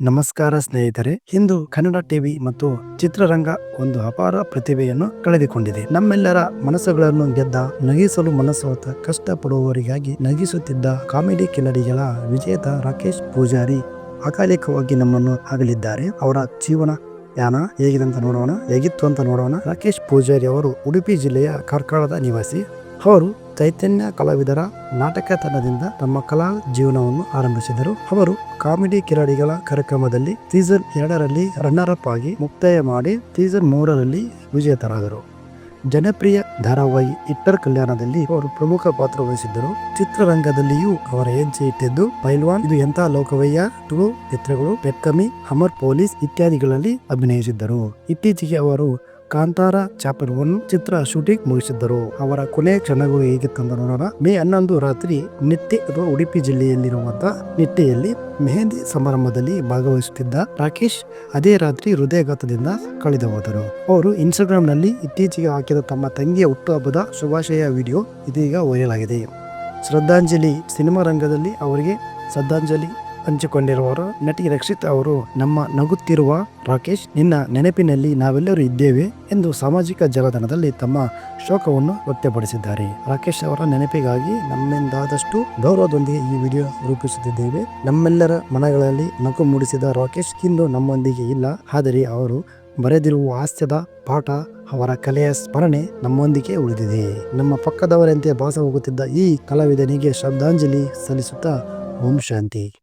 ನಮಸ್ಕಾರ ಸ್ನೇಹಿತರೆ, ಇಂದು ಕನ್ನಡ ಟಿವಿ ಮತ್ತು ಚಿತ್ರರಂಗ ಒಂದು ಅಪಾರ ಪ್ರತಿಭೆಯನ್ನು ಕಳೆದುಕೊಂಡಿದೆ. ನಮ್ಮೆಲ್ಲರ ಮನಸ್ಸುಗಳನ್ನು ಗೆದ್ದ, ನಗಿಸಲು ಮನಸ್ಸೋತ ಕಷ್ಟಪಡುವವರಿಗಾಗಿ ನಗಿಸುತ್ತಿದ್ದ ಕಾಮಿಡಿ ಕಿಲಡಿಗಳ ವಿಜೇತ ರಾಕೇಶ್ ಪೂಜಾರಿ ಅಕಾಲಿಕವಾಗಿ ನಮ್ಮನ್ನು ಆಗಲಿದ್ದಾರೆ ಅವರ ಜೀವನ ಯಾನ ಹೇಗಿದೆ ಅಂತ ನೋಡೋಣ, ಹೇಗಿತ್ತು ಅಂತ ನೋಡೋಣ. ರಾಕೇಶ್ ಪೂಜಾರಿ ಅವರು ಉಡುಪಿ ಜಿಲ್ಲೆಯ ಕಾರ್ಕಳದ ನಿವಾಸಿ. ಅವರು ಚೈತನ್ಯ ಕಲಾವಿದರ ನಾಟಕ ತಂಡದಿಂದ ತಮ್ಮ ಕಲಾ ಜೀವನವನ್ನು ಆರಂಭಿಸಿದರು. ಅವರು ಕಾಮಿಡಿ ಕಿಲಾಡಿಗಳ ಕಾರ್ಯಕ್ರಮದಲ್ಲಿ ಸೀಸನ್ ಎರಡರಲ್ಲಿ ರನ್ನರ್ ಅಪ್ ಆಗಿ ಮುಕ್ತಾಯ ಮಾಡಿ ಸೀಸನ್ ಮೂರರಲ್ಲಿ ವಿಜೇತರಾದರು. ಜನಪ್ರಿಯ ಧಾರಾವಾಹಿ ಇಟ್ಟರ್ ಕಲ್ಯಾಣದಲ್ಲಿ ಅವರು ಪ್ರಮುಖ ಪಾತ್ರ ವಹಿಸಿದ್ದರು. ಚಿತ್ರರಂಗದಲ್ಲಿಯೂ ಅವರ ಹೆಜ್ಜೆ ಇಟ್ಟಿದ್ದು, ಪೈಲ್ವಾನ್, ಇದು ಎಂಥ ಲೋಕವಯ್ಯ, ತುಳು ಚಿತ್ರಗಳು ಪೆಕ್ಕಮಿ ಅಮರ್ ಪೊಲೀಸ್ ಇತ್ಯಾದಿಗಳಲ್ಲಿ ಅಭಿನಯಿಸಿದ್ದರು. ಇತ್ತೀಚೆಗೆ ಅವರು ಕಾಂತಾರ ಚಾಪಲ್ ಒನ್ ಚಿತ್ರ ಶೂಟಿಂಗ್ ಮುಗಿಸಿದ್ದರು. ಅವರ ಕೊನೆ ಕ್ಷಣಗಳು ಹೇಗಿತ್ತಂತ ನೋಡೋಣ. ಮೇ ಹನ್ನೊಂದು ರಾತ್ರಿ ನಿಟ್ಟೆ ಅಥವಾ ಉಡುಪಿ ಜಿಲ್ಲೆಯಲ್ಲಿರುವಂತಹ ನಿಟ್ಟೆಯಲ್ಲಿ ಮೆಹಂದಿ ಸಮಾರಂಭದಲ್ಲಿ ಭಾಗವಹಿಸುತ್ತಿದ್ದ ರಾಕೇಶ್ ಅದೇ ರಾತ್ರಿ ಹೃದಯಾಘಾತದಿಂದ ಕಳೆದು ಹೋದರು. ಅವರು ಇನ್ಸ್ಟಾಗ್ರಾಮ್ನಲ್ಲಿ ಇತ್ತೀಚೆಗೆ ಹಾಕಿದ ತಮ್ಮ ತಂಗಿಯ ಹುಟ್ಟುಹಬ್ಬದ ಶುಭಾಶಯ ವಿಡಿಯೋ ಇದೀಗ ವೈರಲ್ ಆಗಿದೆ. ಶ್ರದ್ಧಾಂಜಲಿ ಸಿನಿಮಾ ರಂಗದಲ್ಲಿ ಅವರಿಗೆ ಶ್ರದ್ಧಾಂಜಲಿ. ಹಂಚಿಕೊಂಡಿರುವವರು, ನಟಿ ರಕ್ಷಿತ್ ಅವರು, ನಮ್ಮ ನಗುತ್ತಿರುವ ರಾಕೇಶ್, ನಿನ್ನ ನೆನಪಿನಲ್ಲಿ ನಾವೆಲ್ಲರೂ ಇದ್ದೇವೆ ಎಂದು ಸಾಮಾಜಿಕ ಜಾಲತಾಣದಲ್ಲಿ ತಮ್ಮ ಶೋಕವನ್ನು ವ್ಯಕ್ತಪಡಿಸಿದ್ದಾರೆ. ರಾಕೇಶ್ ಅವರ ನೆನಪಿಗಾಗಿ ನಮ್ಮಿಂದಾದಷ್ಟು ಗೌರವದೊಂದಿಗೆ ಈ ವಿಡಿಯೋ ರೂಪಿಸುತ್ತಿದ್ದೇವೆ. ನಮ್ಮೆಲ್ಲರ ಮನಗಳಲ್ಲಿ ನಗು ಮೂಡಿಸಿದ ರಾಕೇಶ್ ಇಂದು ನಮ್ಮೊಂದಿಗೆ ಇಲ್ಲ. ಆದರೆ ಅವರು ಬರೆದಿರುವ ಹಾಸ್ಯದ ಪಾಠ, ಅವರ ಕಲೆಯ ಸ್ಮರಣೆ ನಮ್ಮೊಂದಿಗೆ ಉಳಿದಿದೆ. ನಮ್ಮ ಪಕ್ಕದವರಂತೆ ಭಾಸ ಹೋಗುತ್ತಿದ್ದ ಈ ಕಲಾವಿದನಿಗೆ ಶ್ರದ್ಧಾಂಜಲಿ ಸಲ್ಲಿಸುತ್ತಾ ಓಂ ಶಾಂತಿ.